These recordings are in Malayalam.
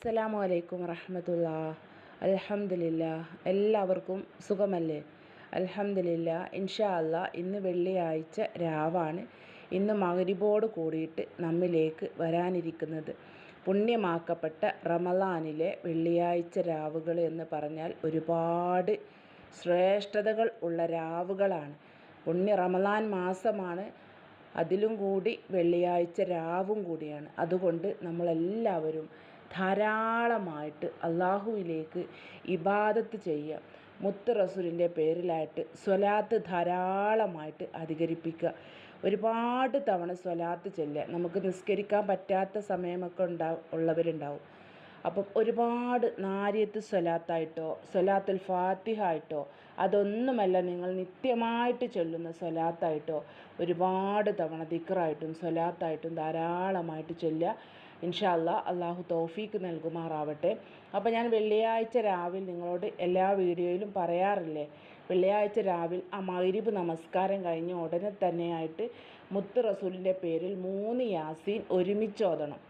അസ്സലാമു അലൈക്കും വറഹമത്തുള്ള. അൽഹംദുലില്ല. എല്ലാവർക്കും സുഖമല്ലേ? അൽഹംദുലില്ല. ഇൻഷാ അല്ല ഇന്ന് വെള്ളിയാഴ്ച രാവാണ്. ഇന്ന് മകരിബോട് കൂടിയിട്ട് നമ്മിലേക്ക് വരാനിരിക്കുന്നത് പുണ്യമാക്കപ്പെട്ട റമലാനിലെ വെള്ളിയാഴ്ച രാവുകൾ എന്ന് പറഞ്ഞാൽ ഒരുപാട് ശ്രേഷ്ഠതകൾ ഉള്ള രാവുകളാണ്. പുണ്യ റമലാൻ മാസമാണ്. അതിലും കൂടി വെള്ളിയാഴ്ച രാവും കൂടിയാണ്. അതുകൊണ്ട് നമ്മളെല്ലാവരും ധാരാളമായിട്ട് അള്ളാഹുവിലേക്ക് ഇബാദത്ത് ചെയ്യുക മുത്ത് റസൂലിന്റെ പേരിലായിട്ട് സ്വലാത്ത് ധാരാളമായിട്ട് അധികരിപ്പിക്കുക. ഒരുപാട് തവണ സ്വലാത്ത് ചെല്ലുക. നമുക്ക് നിസ്കരിക്കാൻ പറ്റാത്ത സമയമൊക്കെ ഉണ്ടാ ഉള്ളവരുണ്ടാവും. അപ്പം ഒരുപാട് നാരിയത്ത് സ്വലാത്തായിട്ടോ സ്വലാത്തുൽ ഫാത്തിഹ ആയിട്ടോ അതൊന്നുമല്ല നിങ്ങൾ നിത്യമായിട്ട് ചൊല്ലുന്ന സ്വലാത്തായിട്ടോ ഒരുപാട് തവണ ദിക്റായിട്ടും സ്വലാത്തായിട്ടും ധാരാളമായിട്ട് ചൊല്ലുക. ഇൻഷാ അല്ലാ അള്ളാഹു തോഫീക്ക് നൽകുമാറാവട്ടെ. അപ്പോൾ ഞാൻ വെള്ളിയാഴ്ച രാവിലെ നിങ്ങളോട് എല്ലാ വീഡിയോയിലും പറയാറില്ലേ? വെള്ളിയാഴ്ച രാവിലെ ആ മഗ്രിബ് നമസ്കാരം കഴിഞ്ഞ ഉടനെ തന്നെയായിട്ട് മുത്ത് റസൂലിന്റെ പേരിൽ മൂന്ന് യാസീൻ ഒരുമിച്ച് ഓതണം.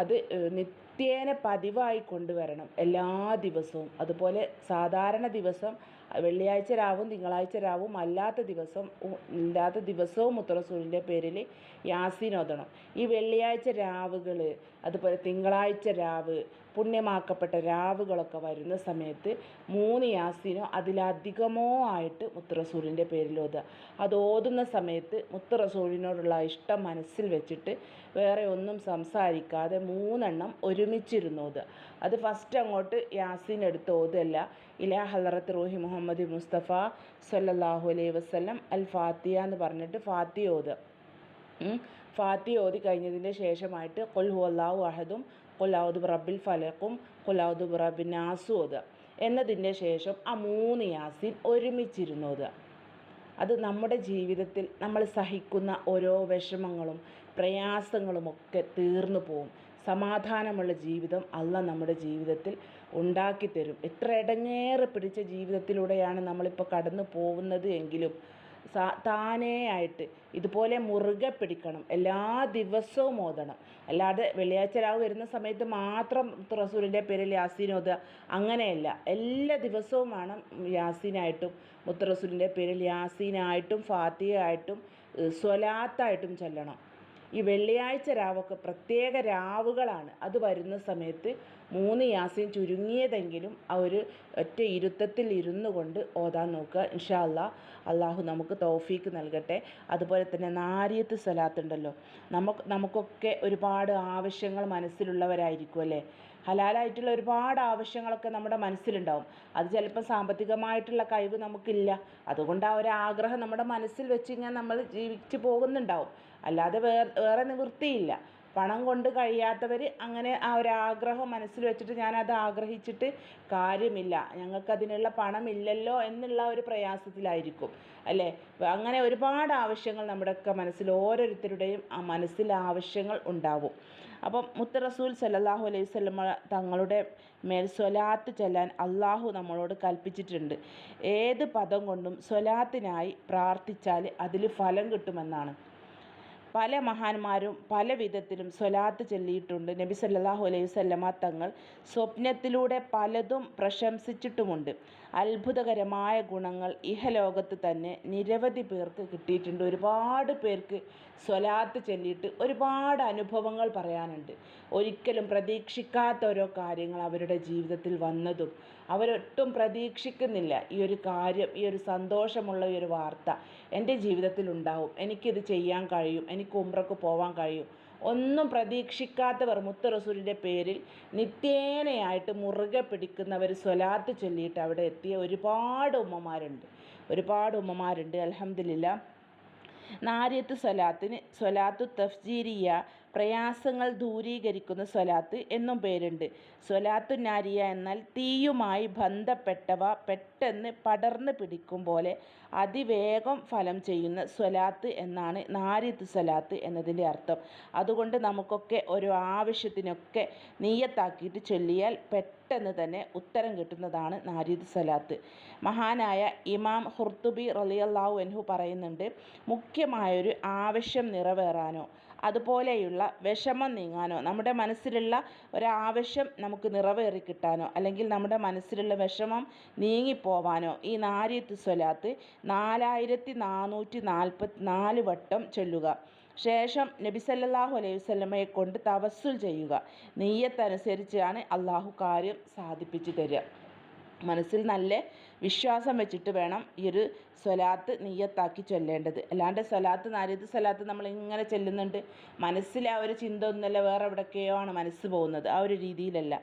അത് നിത്യേന പതിവായി കൊണ്ടുവരണം എല്ലാ ദിവസവും. അതുപോലെ സാധാരണ ദിവസം വെള്ളിയാഴ്ച രാവും തിങ്കളാഴ്ച രാവും അല്ലാത്ത ദിവസം ഇല്ലാത്ത ദിവസവും മുത്തറസൂലിന്റെ പേരിൽ യാസീൻ ഓതണം ഈ വെള്ളിയാഴ്ച രാവുകൾ അതുപോലെ തിങ്കളാഴ്ച രാവ് പുണ്യമാക്കപ്പെട്ട രാവുകളൊക്കെ വരുന്ന സമയത്ത് മൂന്ന് യാസീനോ അതിലധികമോ ആയിട്ട് മുത്തറസൂലിന്റെ പേരിൽ ഓതുക. അത് ഓതുന്ന സമയത്ത് മുത്തറസൂലിനോടുള്ള ഇഷ്ടം മനസ്സിൽ വെച്ചിട്ട് വേറെ ഒന്നും സംസാരിക്കാതെ മൂന്നെണ്ണം ഒരുമിച്ചിരുന്ന് ഓതുക. അത് ഫസ്റ്റ് അങ്ങോട്ട് യാസീൻ എടുത്ത് ഓതുകയല്ല ഇലാ ഹലറത്ത് റൂഹി മുഹമ്മദ് മുസ്തഫ സല്ലല്ലാഹു അലൈഹി വസല്ലം അൽ ഫാത്തിയ എന്ന് പറഞ്ഞിട്ട് ഫാത്തിയ ഓത്. ഫാത്തി ഓതി കഴിഞ്ഞതിന്റെ ശേഷമായിട്ട് കൊൽ ഹുവല്ലാഹു അഹദും കൊല്ലാവുദ് റബ്ബിൽ ഫലക്കും കൊല്ലാവുദ് റബ്ബിൻ നാസു ഓത്. എന്നതിന്റെ ശേഷം ആ മൂന്ന് യാസിൻ ഒരുമിച്ചിരുന്നു ഓതുക അത് നമ്മുടെ ജീവിതത്തിൽ നമ്മൾ സഹിക്കുന്ന ഓരോ വിഷമങ്ങളും പ്രയാസങ്ങളുമൊക്കെ തീർന്നു പോവും. സമാധാനമുള്ള ജീവിതം അല്ല നമ്മുടെ ജീവിതത്തിൽ. ഉണ്ടാക്കി തരും എത്ര ഇടങ്ങേറ് പിടിച്ച ജീവിതത്തിലൂടെയാണ് നമ്മളിപ്പോൾ കടന്നു പോകുന്നത് എങ്കിലും സാ ആയിട്ട് ഇതുപോലെ മുറുകെ പിടിക്കണം. എല്ലാ ദിവസവും ഓതണം. അല്ലാതെ വെള്ളിയാഴ്ച രാവ് വരുന്ന സമയത്ത് മാത്രം റസൂലിന്റെ പേരിൽ യാസീൻ ഓതുക അങ്ങനെയല്ല. എല്ലാ ദിവസവും വേണം യാസീനായിട്ടും മുത്തറസൂലിന്റെ പേരിൽ യാസീനായിട്ടും ഫാത്തിയായിട്ടും സ്വലാത്തായിട്ടും ചൊല്ലണം. ഈ വെള്ളിയാഴ്ച രാവൊക്കെ പ്രത്യേക രാവുകളാണ്. അത് വരുന്ന സമയത്ത് മൂന്ന് യാസീൻ ചുരുങ്ങിയതെങ്കിലും ആ ഒരു ഒറ്റ ഇരുത്തത്തിൽ ഇരുന്നു കൊണ്ട് ഓതാൻ നോക്കുക. ഇൻഷാ അല്ലാ അള്ളാഹു നമുക്ക് തോഫീക്ക് നൽകട്ടെ. അതുപോലെ തന്നെ നാരിയത്ത് സ്വലാത്ത് ഉണ്ടല്ലോ. നമുക്ക് നമുക്കൊക്കെ ഒരുപാട് ആവശ്യങ്ങൾ മനസ്സിലുള്ളവരായിരിക്കും അല്ലേ? ഹലാലായിട്ടുള്ള ഒരുപാട് ആവശ്യങ്ങളൊക്കെ നമ്മുടെ മനസ്സിലുണ്ടാവും. അത് ചിലപ്പോൾ സാമ്പത്തികമായിട്ടുള്ള കഴിവ് നമുക്കില്ല. അതുകൊണ്ട് ആ ഒരു ആഗ്രഹം നമ്മുടെ മനസ്സിൽ വെച്ച് ഇങ്ങനെ നമ്മൾ ജീവിച്ച് പോകുന്നുണ്ടാവും. അല്ലാതെ വേറെ വേറെ നിവൃത്തിയില്ല. പണം കൊണ്ട് കഴിയാത്തവർ അങ്ങനെ ആ ഒരു ആഗ്രഹം മനസ്സിൽ വെച്ചിട്ട് ഞാനത് ആഗ്രഹിച്ചിട്ട് കാര്യമില്ല. ഞങ്ങൾക്കതിനുള്ള പണമില്ലല്ലോ എന്നുള്ള ഒരു പ്രയാസത്തിലായിരിക്കും. അല്ലേ? അങ്ങനെ ഒരുപാട് ആവശ്യങ്ങൾ നമ്മുടെയൊക്കെ മനസ്സിൽ ഓരോരുത്തരുടെയും ആ മനസ്സിൽ ആവശ്യങ്ങൾ ഉണ്ടാവും. അപ്പം മുത്ത റസൂൽ സല്ലാഹു അലൈഹി സ്വലമ തങ്ങളുടെ മേൽ സ്വലാത്ത് ചെല്ലാൻ അള്ളാഹു നമ്മളോട് കൽപ്പിച്ചിട്ടുണ്ട്. ഏത് പദം കൊണ്ടും സ്വലാത്തിനായി പ്രാർത്ഥിച്ചാൽ അതിൽ ഫലം കിട്ടുമെന്നാണ്. പല മഹാന്മാരും പല വിധത്തിലും സ്വലാത്ത് ചൊല്ലിയിട്ടുണ്ട്. നബി സല്ലല്ലാഹു അലൈഹി വസല്ലമ തങ്ങൾ സ്വപ്നത്തിലൂടെ പലതും പ്രശംസിച്ചിട്ടുമുണ്ട്. അത്ഭുതകരമായ ഗുണങ്ങൾ ഇഹലോകത്ത് തന്നെ നിരവധി പേർക്ക് കിട്ടിയിട്ടുണ്ട്. ഒരുപാട് പേർക്ക് സ്വലാത്ത് ചൊല്ലിയിട്ട് ഒരുപാട് അനുഭവങ്ങൾ പറയാനുണ്ട്. ഒരിക്കലും പ്രതീക്ഷിക്കാത്ത ഓരോ കാര്യങ്ങൾ അവരുടെ ജീവിതത്തിൽ വന്നതും അവരൊട്ടും പ്രതീക്ഷിക്കുന്നില്ല. ഈ ഒരു കാര്യം ഈ ഒരു സന്തോഷമുള്ള ഈ ഒരു വാർത്ത എന്റെ ജീവിതത്തിൽ ഉണ്ടാവും എനിക്കിത് ചെയ്യാൻ കഴിയും. എനിക്ക് ഉംറക്ക് പോവാൻ കഴിയും. ഒന്നും പ്രതീക്ഷിക്കാത്തവർ മുത്ത റസൂലിന്റെ പേരിൽ നിത്യേനയായിട്ട് മുറുകെ പിടിക്കുന്നവർ സ്വലാത്ത് ചൊല്ലിയിട്ട് അവിടെ എത്തിയ ഒരുപാട് ഉമ്മമാരുണ്ട്. ഒരുപാട് ഉമ്മമാരുണ്ട്. അലഹമില്ല നാരിയത്ത് സ്വലാത്തിന് സ്വലാത്തു തഫ്ജീരിയ പ്രയാസങ്ങൾ ദൂരീകരിക്കുന്ന സ്വലാത്ത് എന്നും പേരുണ്ട്. സ്വലാത്തു നാരിയ എന്നാൽ തീയുമായി ബന്ധപ്പെട്ടവ പെട്ടെന്ന് പടർന്ന് പിടിക്കും പോലെ അതിവേഗം ഫലം ചെയ്യുന്ന സ്വലാത്ത് എന്നാണ് നാരിത്ത് സ്വലാത്ത് എന്നതിന്റെ അർത്ഥം. അതുകൊണ്ട് നമുക്കൊക്കെ ഒരു ആവശ്യത്തിനൊക്കെ നീയത്താക്കിയിട്ട് ചൊല്ലിയാൽ പെട്ടെന്ന് തന്നെ ഉത്തരം കിട്ടുന്നതാണ് നാരിദ് സ്വലാത്ത്. മഹാനായ ഇമാം ഹുർത്തുബി റലിയല്ലാഹു എൻഹു പറയുന്നുണ്ട് മുഖ്യമായൊരു ആവശ്യം നിറവേറാനോ അതുപോലെയുള്ള വിഷമം നീങ്ങാനോ നമ്മുടെ മനസ്സിലുള്ള ഒരാവശ്യം നമുക്ക് നിറവേറി കിട്ടാനോ അല്ലെങ്കിൽ നമ്മുടെ മനസ്സിലുള്ള വിഷമം നീങ്ങിപ്പോവാനോ ഈ നാരിയത്ത് സ്വലാത്ത് നാലായിരത്തി നാനൂറ്റി നാൽപ്പത്തി നാല് വട്ടം ചൊല്ലുക. ശേഷം നബി സല്ലല്ലാഹു അലൈഹി വസല്ലമയെ കൊണ്ട് തവസ്സുൽ ചെയ്യുക. നെയ്യത്തനുസരിച്ചാണ് അള്ളാഹു കാര്യം സാധിപ്പിച്ചു തരിക. മനസ്സിൽ നല്ല വിശ്വാസം വെച്ചിട്ട് വേണം ഈ ഒരു സ്വലാത്ത് നീയത്താക്കി ചൊല്ലേണ്ടത്. അല്ലാണ്ട് സ്വലാത്ത് നാരിയത്ത് സ്വലാത്ത് നമ്മൾ ഇങ്ങനെ ചെല്ലുന്നുണ്ട്. മനസ്സിൽ ആ ഒരു ചിന്ത ഒന്നുമല്ല വേറെ എവിടേക്കെയോ ആണ് മനസ്സ് പോകുന്നത്. ആ ഒരു രീതിയിലല്ല.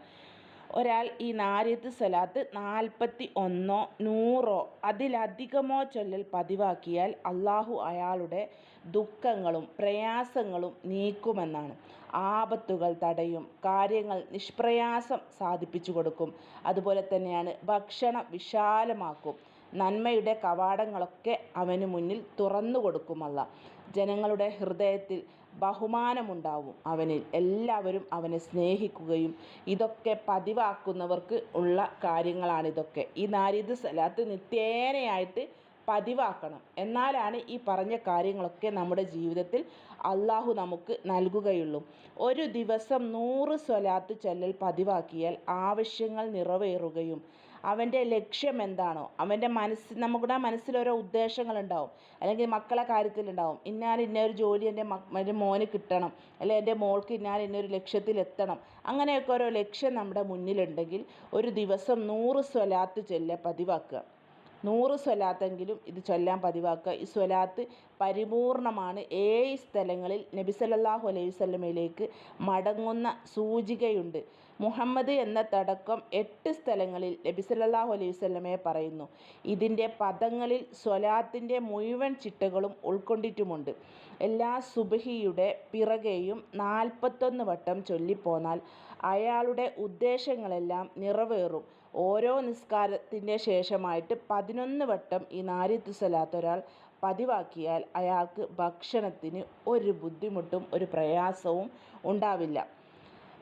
ഒരാൾ ഈ നാരിയത്ത് സ്വലാത്ത് നാൽപ്പത്തി ഒന്നോ നൂറോ അതിലധികമോ ചൊല്ലൽ പതിവാക്കിയാൽ അള്ളാഹു അയാളുടെ ദുഃഖങ്ങളും പ്രയാസങ്ങളും നീക്കുമെന്നാണ്. ആപത്തുകൾ തടയും കാര്യങ്ങൾ നിഷ്പ്രയാസം സാധിപ്പിച്ചു കൊടുക്കും. അതുപോലെ തന്നെയാണ് ഭക്ഷണം വിശാലമാക്കും. നന്മയുടെ കവാടങ്ങളൊക്കെ അവന് മുന്നിൽ തുറന്നു കൊടുക്കുമല്ല ജനങ്ങളുടെ ഹൃദയത്തിൽ ബഹുമാനമുണ്ടാവും അവനിൽ. എല്ലാവരും അവനെ സ്നേഹിക്കുകയും ഇതൊക്കെ പതിവാക്കുന്നവർക്ക് ഉള്ള കാര്യങ്ങളാണിതൊക്കെ. ഈ നാരിദ് സലാത്ത് നിത്യേനയായിട്ട് പതിവാക്കണം. എന്നാലാണ് ഈ പറഞ്ഞ കാര്യങ്ങളൊക്കെ നമ്മുടെ ജീവിതത്തിൽ അള്ളാഹു നമുക്ക് നൽകുകയുള്ളൂ. ഒരു ദിവസം നൂറ് സ്വലാത്ത് ചൊല്ലൽ പതിവാക്കിയാൽ ആവശ്യങ്ങൾ നിറവേറുകയും അവന്റെ ലക്ഷ്യം എന്താണോ അവന്റെ മനസ്സ് നമ്മുടെ മനസ്സിൽ ഓരോ ഉദ്ദേശങ്ങളുണ്ടാവും. അല്ലെങ്കിൽ മക്കളെ കാര്യത്തിലുണ്ടാവും. ഇന്നാൽ ഇന്നൊരു ജോലി എന്റെ എന്റെ മോന് കിട്ടണം. അല്ലെങ്കിൽ എന്റെ മോൾക്ക് ഇന്നാൽ ഇന്നൊരു ലക്ഷ്യത്തിലെത്തണം അങ്ങനെയൊക്കെ ഓരോ ലക്ഷ്യം നമ്മുടെ മുന്നിലുണ്ടെങ്കിൽ ഒരു ദിവസം നൂറ് സ്വലാത്ത് ചൊല്ല പതിവാക്കുക. നൂറ് സ്വലാത്തെങ്കിലും ഇത് ചൊല്ലാൻ പതിവാക്കുക. ഈ സ്വലാത്ത് പരിപൂർണമാണ്. ഏഴ് സ്ഥലങ്ങളിൽ നബി സല്ലല്ലാഹു അലൈഹി വസല്ലമയിലേക്ക് മടങ്ങുന്ന സൂചികയുണ്ട്. മുഹമ്മദ് എന്ന തടക്കം എട്ട് സ്ഥലങ്ങളിൽ നബി സല്ലല്ലാഹു അലൈഹി വസല്ലമയെ പറയുന്നു. ഇതിന്റെ പദങ്ങളിൽ സ്വലാത്തിന്റെ മുഴുവൻ ചിട്ടകളും ഉൾക്കൊണ്ടിട്ടുമുണ്ട്. എല്ലാ സുബഹിയുടെ പിറകെയും നാൽപ്പത്തൊന്ന് വട്ടം ചൊല്ലിപ്പോന്നാൽ അയാളുടെ ഉദ്ദേശങ്ങളെല്ലാം നിറവേറും. ഓരോ നിസ്കാരത്തിന്റെ ശേഷമായിട്ട് പതിനൊന്ന് വട്ടം ഈ നാരിത്ത് സ്വലാത്ത് ഒരാൾ പതിവാക്കിയാൽ അയാൾക്ക് ഭക്ഷണത്തിന് ഒരു ബുദ്ധിമുട്ടും ഒരു പ്രയാസവും ഉണ്ടാവില്ല.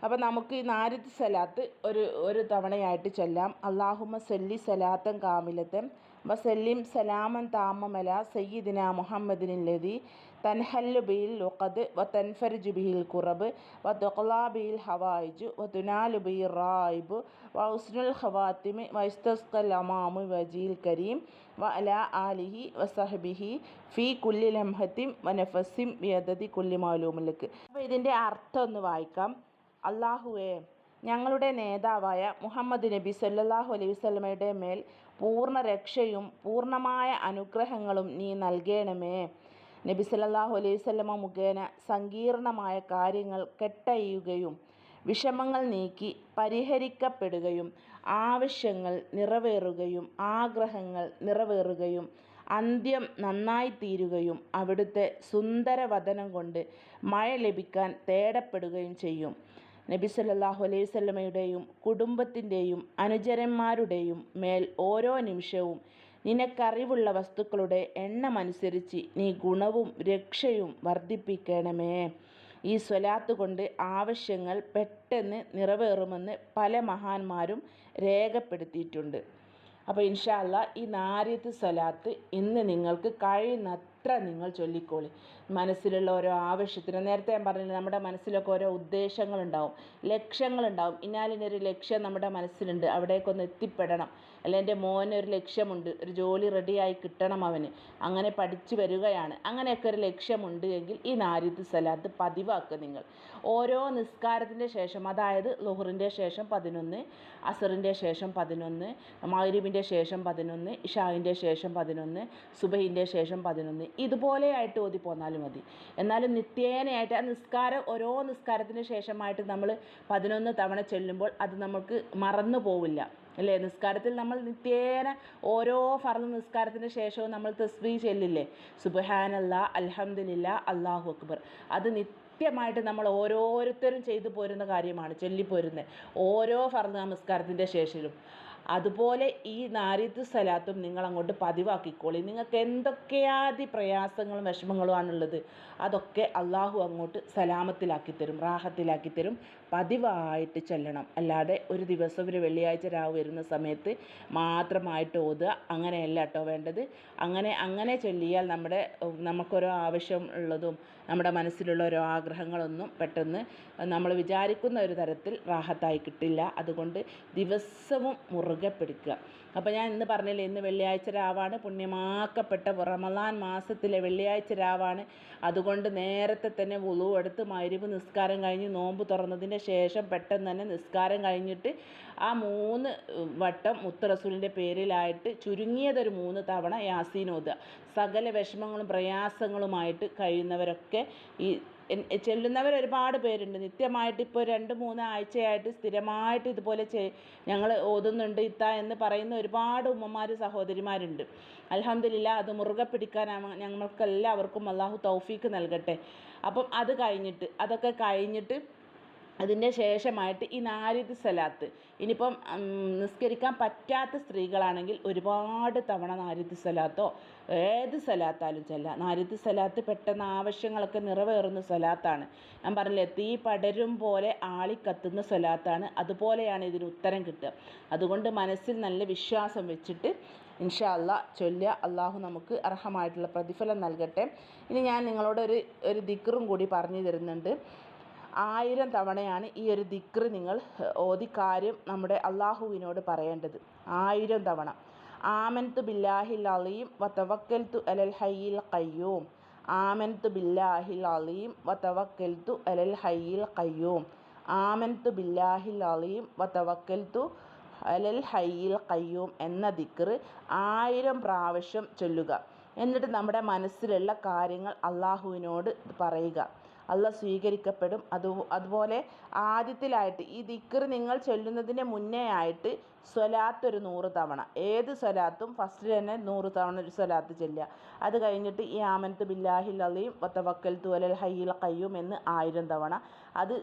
അപ്പോൾ നമുക്ക് ഈ നാരിത്ത് സലാത്ത് ഒരു ഒരു തവണയായിട്ട് ചൊല്ലാം. അള്ളാഹുമ സല്ലി സലാത്തൻ കാമിലത്തൻ വസല്ലിം സലാമൻ താമമല സയ്യിദിന മുഹമ്മദിൻ ലതി തൻഹല്ലു ബിയിൽ ലുഖദ് വ തൻഫരിജു ബിഹിൽ കുറബ് വ തുഖ്ലാ ബിഹിൽ ഹവായിജു വ തുനാലു ബിഹിൽ റായിബു വ ഉസ്നുൽ ഖവാത്തിമി വ ഇസ്തസ്കൽ അമാമു വജീൽ കരീം വ അലാ ആലിഹി വ സഹബിഹി ഫി കുല്ലി ലംഹത്തിം വ നഫസിം ബിയദതി കുല്ലി മാലൂമിലേക്ക് അപ്പോൾ ഇതിന്റെ അർത്ഥം ഒന്ന് വായിക്കാം. അള്ളാഹുവേ ഞങ്ങളുടെ നേതാവായ മുഹമ്മദ് നബി സല്ലാഹു അലൈഹി വസല്ലമയുടെ മേൽ പൂർണ രക്ഷയും പൂർണമായ അനുഗ്രഹങ്ങളും നീ നൽകണമേ. നബി സല്ലല്ലാഹു അലൈഹി മുഖേന സങ്കീർണമായ കാര്യങ്ങൾ കെട്ടയുകയും വിഷമങ്ങൾ നീക്കി പരിഹരിക്കപ്പെടുകയും ആവശ്യങ്ങൾ നിറവേറുകയും ആഗ്രഹങ്ങൾ നിറവേറുകയും അന്ത്യം നന്നായിത്തീരുകയും അവിടുത്തെ സുന്ദരവദനം കൊണ്ട് മഴ ലഭിക്കാൻ തേടപ്പെടുകയും ചെയ്യും. നബി സല്ലാഹു അലൈഹി കുടുംബത്തിന്റെയും അനുചരന്മാരുടെയും മേൽ ഓരോ നിമിഷവും നിനക്കറിവുള്ള വസ്തുക്കളുടെ എണ്ണമനുസരിച്ച് നീ ഗുണവും രക്ഷയും വർദ്ധിപ്പിക്കണമേ. ഈ സ്വലാത്ത് കൊണ്ട് ആവശ്യങ്ങൾ പെട്ടെന്ന് നിറവേറുമെന്ന് പല മഹാന്മാരും രേഖപ്പെടുത്തിയിട്ടുണ്ട്. അപ്പോൾ ഇൻഷാ അല്ലാ ഈ നാരിയത്ത് സ്വലാത്ത് ഇന്ന് നിങ്ങൾക്ക് കഴിയുന്നത്ര നിങ്ങൾ ചൊല്ലിക്കോളി. മനസ്സിലുള്ള ഓരോ ആവശ്യത്തിന് നേരത്തെ ഞാൻ പറഞ്ഞില്ല നമ്മുടെ മനസ്സിലൊക്കെ ഓരോ ഉദ്ദേശങ്ങളുണ്ടാവും ലക്ഷ്യങ്ങളുണ്ടാവും. ഇന്നാലിനൊരു ലക്ഷ്യം നമ്മുടെ മനസ്സിലുണ്ട്. അവിടേക്കൊന്ന് എത്തിപ്പെടണം. അല്ലെ എന്റെ മോനൊരു ലക്ഷ്യമുണ്ട്. ഒരു ജോലി റെഡിയായി കിട്ടണം അവന്. അങ്ങനെ പഠിച്ചു വരികയാണ്. അങ്ങനെയൊക്കെ ഒരു ലക്ഷ്യമുണ്ട് എങ്കിൽ ഈ നാരിദ് സലാത്ത് പതിവാക്കുക നിങ്ങൾ. ഓരോ നിസ്കാരത്തിന്റെ ശേഷം അതായത് ലുഹറിന്റെ ശേഷം പതിനൊന്ന് അസറിന്റെ ശേഷം പതിനൊന്ന് മഗ്രിബിന്റെ ശേഷം പതിനൊന്ന് ഇഷാഹിന്റെ ശേഷം പതിനൊന്ന് സുബഹിന്റെ ശേഷം പതിനൊന്ന് ഇതുപോലെയായിട്ട് ഓതി പോന്നാലും മതി. എന്നാലും നിത്യേനയായിട്ട് ആ നിസ്കാരം ഓരോ നിസ്കാരത്തിന് ശേഷമായിട്ട് നമ്മൾ പതിനൊന്ന് തവണ ചെല്ലുമ്പോൾ അത് നമുക്ക് മറന്നു പോവില്ല. അല്ലേ? നിസ്കാരത്തിൽ നമ്മൾ നിത്യേന ഓരോ ഫർദ് നിസ്കാരത്തിന് ശേഷവും നമ്മൾ തസ്ബീ ചെല്ലില്ലേ? സുബഹാനല്ല അലഹമില്ല അള്ളാഹു അക്ബർ. അത് നിത്യമായിട്ട് നമ്മൾ ഓരോരുത്തരും ചെയ്തു പോരുന്ന കാര്യമാണ് ചൊല്ലിപ്പോരുന്നത്. ഓരോ ഫർദ് നമസ്കാരത്തിന്റെ ശേഷവും. അതുപോലെ ഈ നാരിത്ത് സലാത്തും നിങ്ങൾ അങ്ങോട്ട് പതിവാക്കിക്കോളി. നിങ്ങൾക്ക് എന്തൊക്കെയാതി പ്രയാസങ്ങളും വിഷമങ്ങളും ആണുള്ളത് അതൊക്കെ അള്ളാഹു അങ്ങോട്ട് സലാമത്തിലാക്കി തരും റാഹത്തിലാക്കി തരും പതിവായിട്ട് ചെല്ലണം. അല്ലാതെ ഒരു ദിവസം ഒരു വെള്ളിയാഴ്ച രാവ് വരുന്ന സമയത്ത് മാത്രമായിട്ട് ഓതുക. അങ്ങനെയല്ല കേട്ടോ വേണ്ടത്. അങ്ങനെ അങ്ങനെ ചൊല്ലിയാൽ നമ്മുടെ നമുക്കൊരു ആവശ്യം ഉള്ളതും നമ്മുടെ മനസ്സിലുള്ള ഓരോ ആഗ്രഹങ്ങളൊന്നും പെട്ടെന്ന് നമ്മൾ വിചാരിക്കുന്ന ഒരു തരത്തിൽ റാഹത്തായി കിട്ടില്ല. അതുകൊണ്ട് ദിവസവും മുറുകെ പിടിക്കുക. അപ്പോൾ ഞാൻ ഇന്ന് പറഞ്ഞില്ലേ ഇന്ന് വെള്ളിയാഴ്ച രാവാണ് പുണ്യമാക്കപ്പെട്ട റമദാൻ മാസത്തിലെ വെള്ളിയാഴ്ച രാവാണ്. അതുകൊണ്ട് നേരത്തെ തന്നെ വുളു എടുത്ത് മരുവ് നിസ്കാരം കഴിഞ്ഞ് നോമ്പ് തുറന്നതിന്റെ ശേഷം പെട്ടെന്ന് തന്നെ നിസ്കാരം കഴിഞ്ഞിട്ട് ആ മൂന്ന് വട്ടം മുത്തറസൂലിന്റെ പേരിലായിട്ട് ചുരുങ്ങിയതൊരു മൂന്ന് തവണ യാസീൻ ഓതുക. സകല വിഷമങ്ങളും പ്രയാസങ്ങളുമായിട്ട് കഴിയുന്നവരൊക്കെ ഈ ചെല്ലുന്നവർ ഒരുപാട് പേരുണ്ട്. നിത്യമായിട്ട് ഇപ്പോൾ രണ്ട് മൂന്ന് ആഴ്ചയായിട്ട് സ്ഥിരമായിട്ട് ഇതുപോലെ ചെ ഞങ്ങൾ ഓതുന്നുണ്ട്. ഇത്ത എന്ന് പറയുന്ന ഒരുപാട് ഉമ്മമാർ സഹോദരിമാരുണ്ട്. അലഹമില്ല അത് മുറുകെ പിടിക്കാൻ ഞങ്ങൾക്കെല്ലാവർക്കും അള്ളാഹു തൗഫീക്ക് നൽകട്ടെ. അപ്പം അത് കഴിഞ്ഞിട്ട് അതൊക്കെ കഴിഞ്ഞിട്ട് അതിന്റെ ശേഷമായിട്ട് ഈ നാലിത് സലാത്ത്. ഇനിയിപ്പം നിസ്കരിക്കാൻ പറ്റാത്ത സ്ത്രീകളാണെങ്കിൽ ഒരുപാട് തവണ നാരിദ് സലാത്തോ ഏത് സലാത്താലും ചെല്ലാം. നാരിദ് സലാത്ത് പെട്ടെന്ന് ആവശ്യങ്ങളൊക്കെ നിറവേറുന്ന സലാത്താണ്. ഞാൻ പറഞ്ഞില്ലേ തീ പടരും പോലെ ആളിക്കത്തുന്ന സലാത്താണ്. അതുപോലെയാണ് ഇതിന് ഉത്തരം കിട്ടുക. അതുകൊണ്ട് മനസ്സിൽ നല്ല വിശ്വാസം വെച്ചിട്ട് ഇൻഷാ അല്ല ചൊല്ലുക. അള്ളാഹു നമുക്ക് അർഹമായിട്ടുള്ള പ്രതിഫലം നൽകട്ടെ. ഇനി ഞാൻ നിങ്ങളോട് ഒരു ഒരു ദിക്റും കൂടി പറഞ്ഞു തരുന്നുണ്ട്. ആയിരം തവണയാണ് ഈ ഒരു ദിക്ർ നിങ്ങൾ ഓതി നമ്മുടെ അള്ളാഹുവിനോട് പറയേണ്ടത്. ആയിരം തവണ. ആമൻതു ബില്ലാഹിൽ അലീം വതവക്കൽതു അലൽ ഹയ്യിൽ കയ്യൂം ആമൻതു ബില്ലാഹിൽ അലീം വതവക്കൽതു അലൽ ഹയ്യിൽ കയ്യൂം ആമൻതു ബില്ലാഹിൽ അലീം വതവക്കൽതു അലൽ ഹയ്യിൽ കയ്യൂം എന്ന ദിക്ർ ആയിരം പ്രാവശ്യം ചൊല്ലുക. എന്നിട്ട് നമ്മുടെ മനസ്സിലുള്ള കാര്യങ്ങൾ അള്ളാഹുവിനോട് പറയുക. അല്ല സ്വീകരിക്കപ്പെടും. അത് അതുപോലെ ആദ്യത്തിലായിട്ട് ഈ ദിക്ർ നിങ്ങൾ ചൊല്ലുന്നതിന് മുന്നേ ആയിട്ട് സ്വലാത്ത് ഒരു നൂറ് തവണ. ഏത് സ്വലാത്തും ഫസ്റ്റ് തന്നെ നൂറ് തവണ ഒരു സ്വലാത്ത് ചൊല്ലുക. അത് കഴിഞ്ഞിട്ട് ഈ ആമനത്ത് ബില്ലാഹിൽ അലീം വത്തവക്കൽ തുവലൽ ഹയ്യിൽ കയ്യും എന്ന് ആയിരം തവണ. അത്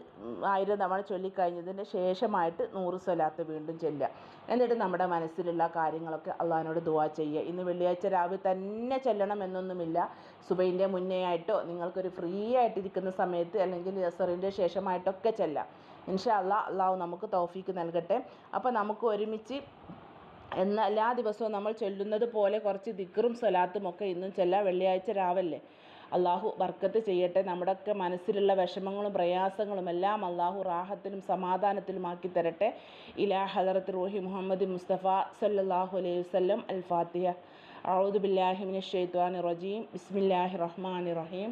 ആയിരം തവണ ചൊല്ലിക്കഴിഞ്ഞതിന് ശേഷമായിട്ട് നൂറ് സ്വലാത്ത് വീണ്ടും ചൊല്ലുക. എന്നിട്ട് നമ്മുടെ മനസ്സിലുള്ള കാര്യങ്ങളൊക്കെ അള്ളഹാനോട് ദുവാ ചെയ്യുക. ഇന്ന് വെള്ളിയാഴ്ച രാവിലെ തന്നെ ചെല്ലണം എന്നൊന്നുമില്ല. സുബൈന്റെ മുന്നേ ആയിട്ടോ നിങ്ങൾക്കൊരു ഫ്രീ ആയിട്ടിരിക്കുന്ന സമയത്ത് അല്ലെങ്കിൽ അസറിന്റെ ശേഷമായിട്ടൊക്കെ ചെല്ലാം. ഇൻഷാ അള്ളാഹു നമുക്ക് തൗഫീക്ക് നൽകട്ടെ. അപ്പോൾ നമുക്ക് ഒരുമിച്ച് എന്ന എല്ലാ ദിവസവും നമ്മൾ ചൊല്ലുന്നത് പോലെ കുറച്ച് ദിക്റും സ്വലാത്തും ഒക്കെ ഇന്നും ചെല്ലാം വെള്ളിയാഴ്ച രാവിലെ അള്ളാഹു ബർക്കത്ത് ചെയ്യട്ടെ. നമ്മുടെ ഒക്കെ മനസ്സിലുള്ള വിഷമങ്ങളും പ്രയാസങ്ങളും എല്ലാം അള്ളാഹു റാഹത്തിലും സമാധാനത്തിലുമാക്കി തരട്ടെ. ഇലാ ഹലറത്ത് റൂഹി മുഹമ്മദ് മുസ്തഫ സല്ലാഹു അലൈഹി വസ്ലം അൽ ഫാത്തിഹ. ഔദുബില്ലാഹിമിൻ ഷെയ്ത്വാൻ റജീം. ബിസ്മില്ലാഹി റഹ്മാൻ റഹീം.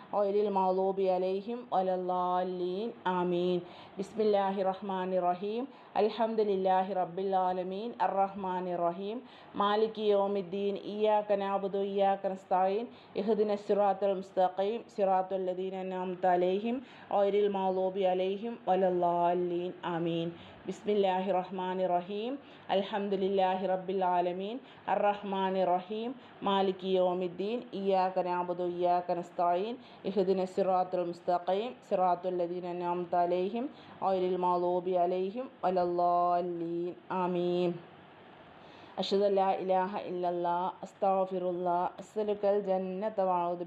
ഒയിലിൽ മൗലൂബി അലൈഹിം വലല്ലാലീൻ ആമീൻ. ബിസ്മില്ലാഹി റഹ്മാൻ റഹീം അൽഹംദുലില്ലാഹി റബ്ബിൽ ആലമീൻ അറഹ്മാൻ റഹീം മാലിക് യോമിദ്ദീൻ. ഇയാക്ക നാബുദു ഇയാക്ക നസ്തായിൻ. ഇഹദിന സിറാത്തുൽ മുസ്തഖീം. സിറാത്തുൽ ലദീൻ അലൈഹിം. തലൈഹിം ഒയിലിൽ അലൈഹിം വലല്ലാലീൻ ആമീൻ. ബിസ്മില്ലാഹി റഹ്മാൻ റഹീം അൽഹംദുലില്ലാഹി റബ്ബിൽ ആലമീൻ അർ അർറഹ്മാൻ റഹീം മാലിക് യോമിദ്ദീൻ. ഇയാക്ക നാബുദു ഇയാക്ക നസ്തായിൻ. ഇഹദിന സിറാത്തുൽ മുസ്തഖീം. സിറാത്തുല്ലദീൻ അനാമത അലൈഹിം. ഔലിൽ മാലൂബി അലൈഹിം. വലല്ലാലീൻ ആമീൻ. أشهد أن ഇലാഹ إله إلا الله أستغفر الله أسألك الجنة وأعوذ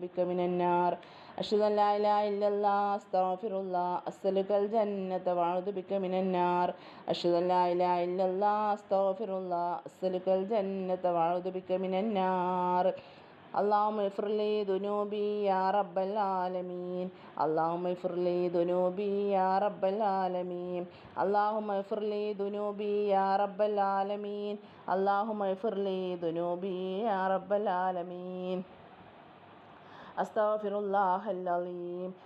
അള്ളാഹുബിയാറബ്ബൽ ആലമീൻ. അള്ളാഹു മൈഫുർലി ദുനൂബി ആ റബ്ബൽ ആലമീൻ. അള്ളാഹു മൈഫുർലി ദുനൂബി ആ റബ്ബൽ ആലമീൻ. അള്ളാഹു മൈഫുർലി ദുനൂബി ആ റബ്ബൽ ആലമീൻ. أستغفر الله العظيم.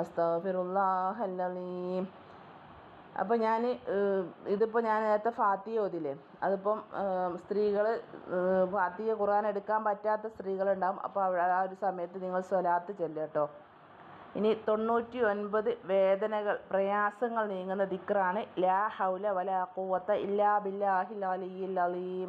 അസ്തഗ്ഫിറുല്ലാഹല്ലലീം അപ്പോൾ ഞാൻ ഇതിപ്പോൾ ഞാൻ നേരത്തെ ഫാത്തിയ ഓതില്ലേ? അതിപ്പം സ്ത്രീകൾ ഫാത്തിയ ഖുർആൻ എടുക്കാൻ പറ്റാത്ത സ്ത്രീകളുണ്ടാവും. അപ്പോൾ ആ ഒരു സമയത്ത് നിങ്ങൾ സ്വലാത്ത് ചെല്ലുക കേട്ടോ. ഇനി തൊണ്ണൂറ്റി ഒൻപത് വേദനകൾ പ്രയാസങ്ങൾ നീങ്ങുന്ന ദിക്റാണ് ലാ ഹൗല വലാ കൂവത്ത ഇല്ലാ ബില്ലാഹിൽ അലീം.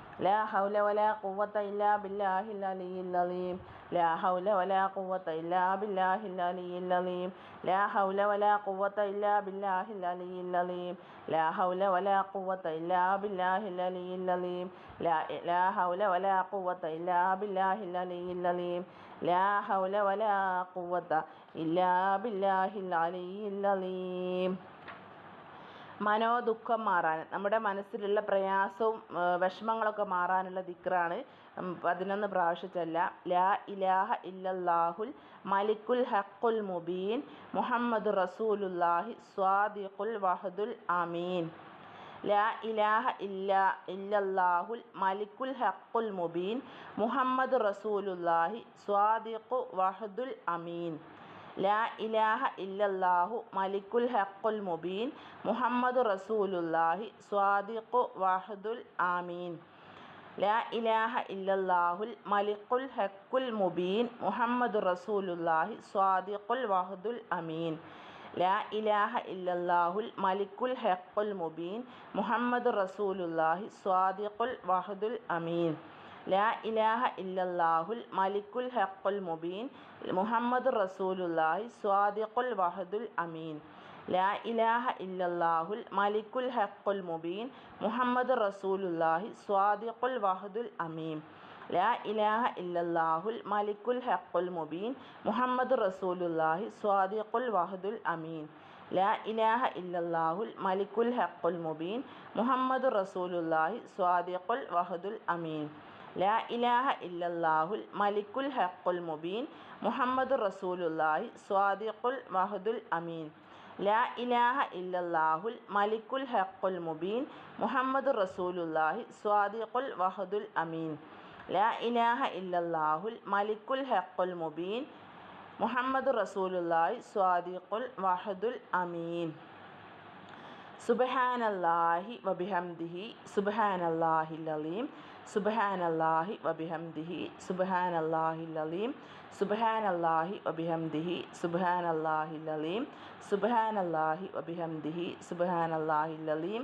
لا حول ولا قوة إلا بالله العلي العظيم. لا حول ولا قوة إلا بالله العلي العظيم. لا حول ولا قوة إلا بالله العلي العظيم. لا حول ولا قوة إلا بالله العلي العظيم. لا لا حول ولا قوة إلا بالله العلي العظيم. لا حول ولا قوة إلا بالله العلي العظيم. മനോദുഃഖം മാറാൻ നമ്മുടെ മനസ്സിലുള്ള പ്രയാസവും വിഷമങ്ങളൊക്കെ മാറാനുള്ള ദിക്റാണ് പതിനൊന്ന് പ്രാവശ്യം ലാ ഇലാഹ ഇല്ലല്ലാഹുൽ മലിക്കുൽ ഹക്കുൽ മുബീൻ മുഹമ്മദ് റസൂലുല്ലാഹി സ്വാദിഖുൽ വഹദുൽ അമീൻ ലാ ഇലാഹ ഇല്ല ഇല്ലല്ലാഹുൽ മലിക്കുൽ ഹക്കുൽ മുബീൻ മുഹമ്മദ് റസൂലുല്ലാഹി സ്വാദിഖു വഹദുൽ അമീൻ ലാ ഇലാഹ ഇല്ലല്ലാഹു മലിക്കുൽ ഹക്കുൽ മുബീൻ മുഹമ്മദ് റസൂലുല്ലാഹി സ്വാദിഖു വാഹദുൽ ആമീൻ. ലാ ഇലാഹ ഇല്ലല്ലാഹുൽ മലിക്കുൽ ഹക്കുൽ മുബീൻ മുഹമ്മദ് റസൂലുല്ലാഹി സ്വാദിഖുൽ വാഹദുൽ അമീൻ ലാ ഇലാഹ ഇല്ലല്ലാഹുൽ മലിക്കുൽ ഹക്കുൽ മുബീൻ മുഹമ്മദ് റസൂലുല്ലാഹി സ്വാദിഖുൽ വാഹദുൽ അമീൻ ലാ ഇലാഹ ഇല്ലല്ലാഹുൽ മലിക്കുൽ ഹക്കുൽ മുബീൻ മുഹമ്മദ് റസൂലുല്ലാഹി സ്വാദിഖുൽ വഹദുൽ അമീൻ ലാ ഇലാഹ ഇല്ലല്ലാഹുൽ മലിക്കുൽ ഹക്കുൽ മുബീൻ മുഹമ്മദ് റസൂലുല്ലാഹി സ്വാദിഖുൽ വഹദുൽ അമീൻ ലാ ഇലാഹ ഇല്ലല്ലാഹുൽ മലിക്കുൽ ഹക്കുൽ മുബീൻ മുഹമ്മദ് റസൂലുല്ലാഹി സ്വാദിഖുൽ വഹദുൽ അമീൻ ലാ ഇലാഹ ഇല്ലല്ലാഹുൽ മലിക്കുൽ ഹക്കുൽ മുബീൻ മുഹമ്മദ് റസൂലുല്ലാഹി സ്വാദിഖുൽ വഹദുൽ അമീൻ ലാ ഇലാഹ ഇല്ലല്ലാഹുൽ മലിക്കുൽ ഹക്കുൽ മുബീൻ മുഹമ്മദ് റസൂലുല്ലാഹി സ്വാദിഖുൽ മഹദുൽ അമീൻ. ലാ ഇലാഹ ഇല്ലല്ലാഹുൽ മലിക്കുൽ ഹക്കുൽ മുബീൻ മുഹമ്മദ് റസൂലുല്ലാഹി സ്വാദിഖുൽ വഹദുൽ അമീൻ. ലാ ഇലാഹ ഇല്ലല്ലാഹുൽ മലിക്കുൽ ഹക്കുൽ മുബീൻ മുഹമ്മദ് റസൂലുല്ലാഹി സ്വാദിഖുൽ വഹദുൽ അമീൻ. സുബ്ഹാനല്ലാഹി വബിഹംദിഹി സുബ്ഹാനല്ലാഹിൽ അലീം. സുബഹാൻ അള്ളാഹി വബിഹംദിഹി സുബഹാൻ അള്ളാഹി ലലീം സുബഹാൻ അള്ളാഹി വബിഹംദിഹി സുബഹാൻ അള്ളാഹി ലലീം സുബഹാൻ അള്ളാഹി വബിഹംദിഹി സുബഹാൻ അള്ളാഹി ലലീം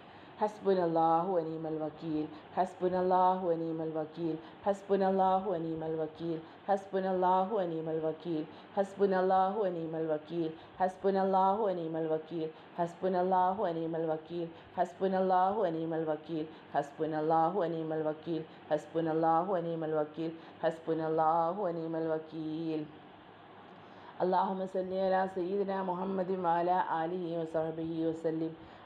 ഹസ്ബുനല്ലാഹു അനീമൽ വക്കീൽ ഹസ്ബുനല്ലാഹു അനീമൽ വക്കീൽ ഹസ്ബുനല്ലാഹു അനീമൽ വക്കീൽ ഹസ്ബുനല്ലാഹു അനീമൽ വക്കീൽ ഹസ്ബുനല്ലാഹു അനീമൽ വക്കീൽ ഹസ്ബുനല്ലാഹു അനീമൽ വക്കീൽ ഹസ്ബുനല്ലാഹു അനീമൽ വക്കീൽ ഹസ്ബുനല്ലാഹു അനീമൽ വക്കീൽ ഹസ്ബുനല്ലാഹു അനീമൽ വക്കീൽ ഹസ്ബുനല്ലാഹു അനീമൽ വക്കീൽ ഹസ്ബുനല്ലാഹു അനീമൽ വക്കീൽ അള്ളാഹുമ സല്ലി അല സയ്യിദിന മുഹമ്മദ് വാല ആലിഹി വസഹബിഹി വസല്ലിം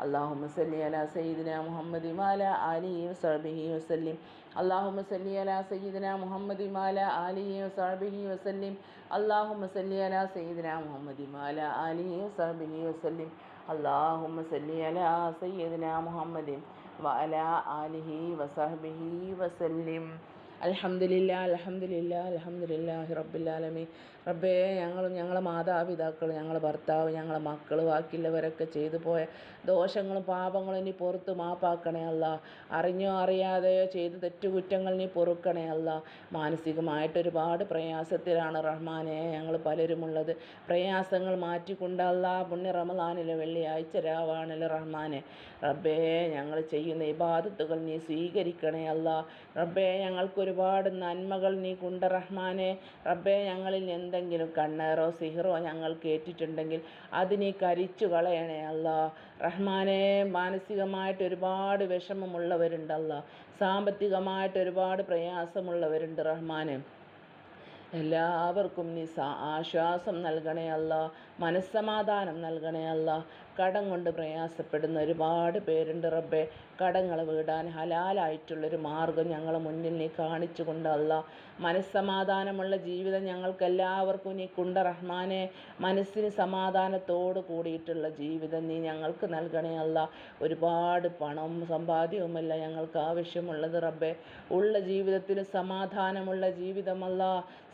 അള്ളാഹുമ്മ സല്ലി അല സയ്യിദിന മുഹമ്മദി മാല ആലി വസാബിഹി വസല്ലിം. അള്ളാഹുമ്മ സല്ലി അല സയ്യിദിന മുഹമ്മദി മാല ആലി വസാബിഹി വസല്ലിം. അള്ളാഹുമ്മ സല്ലി അല സയ്യിദിന മുഹമ്മദി മാല ആലി വസാബിഹി വസല്ലിം. അള്ളാഹുമ്മ സല്ലി അല സയ്യിദിന മുഹമ്മദിൻ വഅല ആലിഹി വസാബിഹി വസല്ലിം. അലഹമില്ല അലഹമില്ല അലഹമില്ലാഹി റബ്ബില്ലാലമീൻ റബ്ബേ ഞങ്ങളും ഞങ്ങളെ മാതാപിതാക്കൾ ഞങ്ങളെ ഭർത്താവ് ഞങ്ങളെ മക്കൾ ബാക്കിയുള്ളവരൊക്കെ ചെയ്തു പോയ ദോഷങ്ങളും പാപങ്ങളും നീ പുറത്ത് മാപ്പാക്കണേ അല്ല. അറിഞ്ഞോ അറിയാതെയോ ചെയ്ത തെറ്റുകുറ്റങ്ങൾ നീ പൊറുക്കണേ അല്ല. മാനസികമായിട്ട് ഒരുപാട് പ്രയാസത്തിലാണ് റഹ്മാനെ ഞങ്ങൾ പലരുമുള്ളത്. പ്രയാസങ്ങൾ മാറ്റിക്കൊണ്ടല്ല പുണ്യ റമദാനിലെ വെള്ളിയാഴ്ച രാവാണല്ലോ റഹ്മാനെ. റബ്ബേ ഞങ്ങൾ ചെയ്യുന്ന ഇബാദത്തുകൾ നീ സ്വീകരിക്കണേ അല്ല. റബ്ബേ ഞങ്ങൾക്കൊരു ഒരുപാട് നന്മകൾ നീ കുണ്ട റഹ്മാനെ. റബ്ബേ ഞങ്ങളിൽ എന്തെങ്കിലും കണ്ണേറോ സിഹറോ ഞങ്ങൾ കേട്ടിട്ടുണ്ടെങ്കിൽ അത് നീ കരിച്ചു കളയണേ അല്ല. റഹ്മാനെ മാനസികമായിട്ട് ഒരുപാട് വിഷമമുള്ളവരുണ്ടല്ല സാമ്പത്തികമായിട്ട് ഒരുപാട് പ്രയാസമുള്ളവരുണ്ട് റഹ്മാനെ. എല്ലാവർക്കും നീ ആശ്വാസം നൽകണേ അല്ല. മനസ്സമാധാനം നൽകണേ അല്ല. കടം കൊണ്ട് പ്രയാസപ്പെടുന്ന ഒരുപാട് പേരുണ്ട് റബ്ബെ. കടങ്ങൾ വീടാൻ ഹലാലായിട്ടുള്ളൊരു മാർഗം ഞങ്ങൾ മുന്നിൽ നീ കാണിച്ചു കൊണ്ടല്ല മനസ്സമാധാനമുള്ള ജീവിതം ഞങ്ങൾക്ക് എല്ലാവർക്കും നീ കുണ്ട റഹ്മാനെ. മനസ്സിന് സമാധാനത്തോട് കൂടിയിട്ടുള്ള ജീവിതം നീ ഞങ്ങൾക്ക് നൽകണേ അല്ല. ഒരുപാട് പണം സമ്പാദ്യവുമല്ല ഞങ്ങൾക്ക് ആവശ്യമുള്ളത് റബ്ബെ. ഉള്ള ജീവിതത്തിന് സമാധാനമുള്ള ജീവിതമല്ല.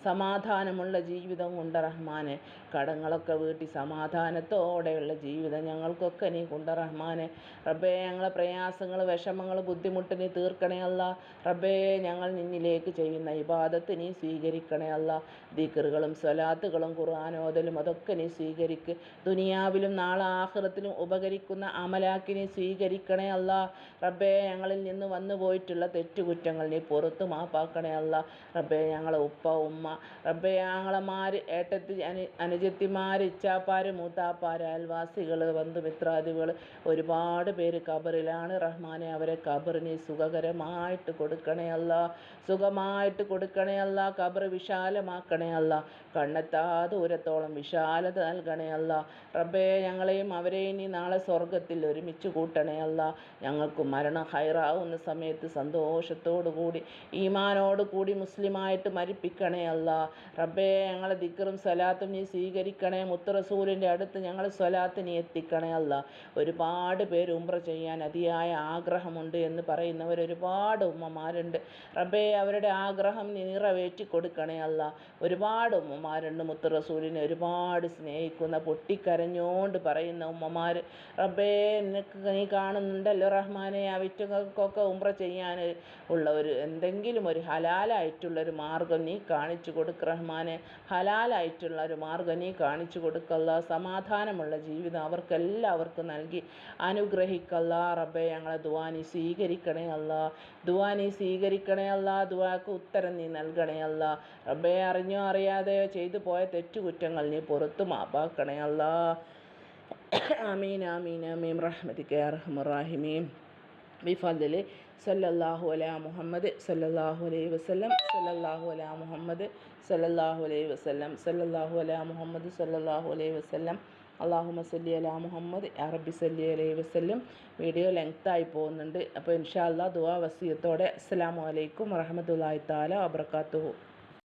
സമാധാനമുള്ള ജീവിതം കൊണ്ട് റഹ്മാനെ. കടങ്ങളൊക്കെ വീട്ടി സമാധാനത്തോടെയുള്ള ജീവിതം ഞങ്ങൾക്കൊക്കെ നീ കൊണ്ട റഹ്മാനെ. റബ്ബേ ഞങ്ങളെ പ്രയാസങ്ങൾ വിഷമങ്ങൾ ബുദ്ധിമുട്ട് നീ തീർക്കണേ അല്ല. റബ്ബേ ഞങ്ങൾ നിന്നിലേക്ക് ചെയ്യുന്ന ഇബാദത്ത് നീ സ്വീകരിക്കണേ അല്ല. ദിക്കറുകളും സ്വലാത്തുകളും ഖുർആാനോദലും അതൊക്കെ നീ സ്വീകരിക്ക്. ദുനിയാവിലും നാളെ ആഹ്റത്തിലും ഉപകരിക്കുന്ന അമലാക്കി നീ സ്വീകരിക്കണേ അല്ല. റബ്ബേ ഞങ്ങളിൽ നിന്ന് വന്നു പോയിട്ടുള്ള തെറ്റുകുറ്റങ്ങൾ നീ പുറത്തു മാപ്പാക്കണേ അല്ല. റബ്ബേ ഞങ്ങളെ ഉപ്പ ഉമ്മ ആങ്ങളമാർ ഏട്ടത്തി അനു അനുജത്തിമാർ ഇച്ചാപ്പാർ മൂത്താപ്പാർ അയൽവാസികൾ ബന്ധുമിത്രാദികൾ ഒരുപാട് പേര് ഖബറിലാണ്. റഹ്മാനെ അവരെ ഖബറിനെ സുഖകരമായിട്ട് കൊടുക്കണേ അല്ല സുഖമായിട്ട് കൊടുക്കണേ അല്ല ഖബർ വിശാലമാക്കണേ അല്ല കണ്ണെത്താ ദൂരത്തോളം വിശാലത നൽകണേ അല്ല റബ്ബേ ഞങ്ങളെയും അവരെയും നീ നാളെ സ്വർഗത്തിൽ ഒരുമിച്ച് കൂട്ടണേ അല്ല ഞങ്ങൾക്ക് മരണം ഹൈറാവുന്ന സമയത്ത് സന്തോഷത്തോടു കൂടി ഈമാനോട് കൂടി മുസ്ലിമായിട്ട് മരിപ്പിക്കണേ അല്ല റബ്ബേ ഞങ്ങളെ ദിക്കറും സ്വലാത്തും നീ സ്വീകരിക്കണേ മുത്തറസൂലിന്റെ അടുത്ത് ഞങ്ങൾ സ്വലാത്ത് നീ എത്തിക്കണേ അല്ല ഒരുപാട് പേര് ഉംറ ചെയ്യാൻ അതിയായ ആഗ്രഹമുണ്ട് എന്ന് പറയുന്നവർ ഒരുപാട് ഉമ്മമാരുണ്ട് റബ്ബേ അവരുടെ ആഗ്രഹം നീ നിറവേറ്റി കൊടുക്കണേ അല്ല. ഒരുപാട് ഉമ്മമാരുണ്ട് മുത്തറസൂലിനെ ഒരുപാട് സ്നേഹിക്കുന്ന പൊട്ടിക്കരഞ്ഞോണ്ട് പറയുന്ന ഉമ്മമാർ റബ്ബേ നിനക്ക് നീ കാണുന്നുണ്ടല്ലോ റഹ്മാനെ ആ വിറ്റുകൾക്കൊക്കെ ഉംറ ചെയ്യാൻ ഉള്ള ഒരു എന്തെങ്കിലും ഒരു ഹലാലായിട്ടുള്ള ഒരു മാർഗം നീ കാണിച്ചു കൊടുക്ക റഹ്മാനെ. ഹലാലായിട്ടുള്ള ഒരു മാർഗം നീ കാണിച്ചു കൊടുക്കല്ല സമാധാനമുള്ള ജീവിതം അവർക്കെല്ലാവർക്കും നൽകി അനുഗ്രഹിക്കല്ല റബ്ബെ ഞങ്ങളെ ദുവാനി സ്വീകരിക്കണേ അല്ല. ദുവാനി സ്വീകരിക്കണേ അല്ല. ദുവാക്ക് ഉത്തരം നീ നൽകണേ അല്ല. റബ്ബെ അറിഞ്ഞോ അറിയാതെയോ ചെയ്തു പോയ തെറ്റുകുറ്റങ്ങൾ നീ പുറത്തു മാപ്പാക്കണേ അല്ല. ആമീൻ ആമീൻ ആമീൻ. റഹ്മതിക്ക് അറഹമുറാഹിമീം ബിഫദിൽ സല്ലല്ലാഹു അലാ മുഹമ്മദ് സല്ലല്ലാഹു അലൈഹി വസല്ലം സല്ലല്ലാഹു അലാ മുഹമ്മദ് സല്ലല്ലാഹു അലൈഹി വസല്ലം സല്ലല്ലാഹു അലാ മുഹമ്മദ് സല്ലല്ലാഹു അലൈഹി വസല്ലം. അള്ളാഹുമ സല്ലി അലാ മുഹമ്മദ്. അറബി സല്ലി അലൈഹി വസല്ലം. വീഡിയോ ലെങ്ത്തായി പോകുന്നുണ്ട്. അപ്പോൾ ഇൻഷാ അല്ലാ ദുആ വസീയത്തോടെ. അസ്സലാമു അലൈക്കും വറഹ്മത്തുള്ളാഹി തആല വബറകാതുഹു